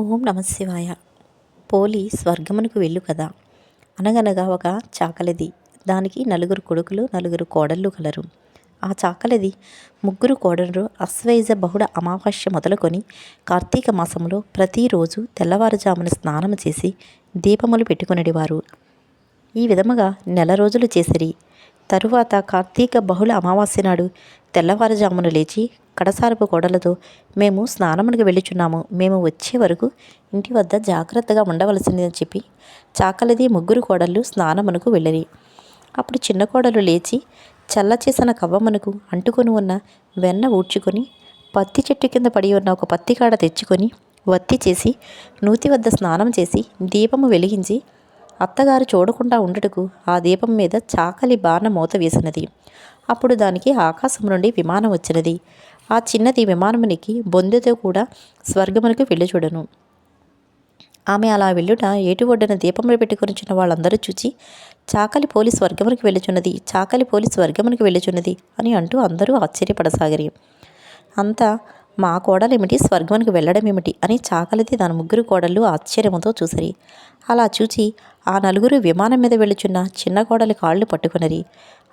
ఓం నమశివాయ పోలి స్వర్గమునకు వెళ్ళు కదా. అనగనగా ఒక చాకలిది. దానికి నలుగురు కొడుకులు నలుగురు కోడళ్ళు కలరు ఆ చాకలిది ముగ్గురు కోడళ్ళు అశ్వైజ బహుళ అమావాస్య మొదలుకొని కార్తీక మాసంలో ప్రతిరోజు తెల్లవారుజామున స్నానం చేసి దీపములు పెట్టుకునేవారు ఈ విధముగా నెల రోజులు చేసిరి. తరువాత కార్తీక బహుళ అమావాస్య నాడు తెల్లవారుజామున లేచి కడసారపు కోడలతో మేము స్నానమునికి వెళ్ళుచున్నాము. మేము వచ్చే వరకు ఇంటి వద్ద జాగ్రత్తగా ఉండవలసిందని చెప్పి చాకలిది ముగ్గురు కోడళ్ళు స్నానమునకు వెళ్ళరి. అప్పుడు చిన్న కోడలు లేచి చల్ల చేసిన కవ్వమునకు అంటుకొని ఉన్న వెన్న ఊడ్చుకొని పత్తి చెట్టు కింద పడి ఉన్న ఒక పత్తి కాడ తెచ్చుకొని వత్తి చేసి నూతి వద్ద స్నానం చేసి దీపము వెలిగించి అత్తగారు చూడకుండా ఉండటకు ఆ దీపం మీద చాకలి బాణ మూత వేసినది. అప్పుడు దానికి ఆకాశం నుండి విమానం వచ్చినది. ఆ చిన్నది విమానమునికి బొందెతో కూడా స్వర్గమునికి వెళ్ళి చూడను. ఆమె అలా వెళ్ళుట ఏటి ఒడ్డున దీపములు పెట్టుకొనిచున్న వాళ్ళందరూ చూచి చాకలి పోలి స్వర్గమునికి వెళ్ళుచున్నది చాకలి పోలి స్వర్గమునికి వెళ్ళుచున్నది అని అంటూ అందరూ ఆశ్చర్యపడసాగరి. అంతా మా కోడలేమిటి? స్వర్గమునికి వెళ్ళడం ఏమిటి అని చాకలిది దాని ముగ్గురు కోడళ్ళు ఆశ్చర్యంతో చూసరి. అలా చూచి ఆ నలుగురు విమానం మీద వెళుచున్న చిన్న కోడలి కాళ్ళు పట్టుకునరి.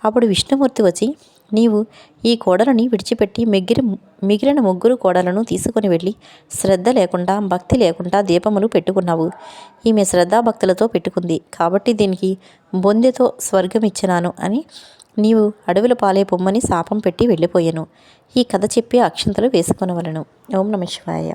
అప్పుడు విష్ణుమూర్తి వచ్చి నీవు ఈ కోడలని విడిచిపెట్టి మిగిలి మిగిలిన ముగ్గురు కోడలను తీసుకొని వెళ్ళి శ్రద్ధ లేకుండా భక్తి లేకుండా దీపములు పెట్టుకున్నావు. ఈమె శ్రద్ధాభక్తులతో పెట్టుకుంది. కాబట్టి దీనికి బొందెతో స్వర్గం ఇచ్చినాను అని నీవు అడవుల పాలే పొమ్మని శాపం పెట్టి వెళ్ళిపోయాను. ఈ కథ చెప్పి అక్షంతలు వేసుకొనవలను. ఓం నమ శివాయ.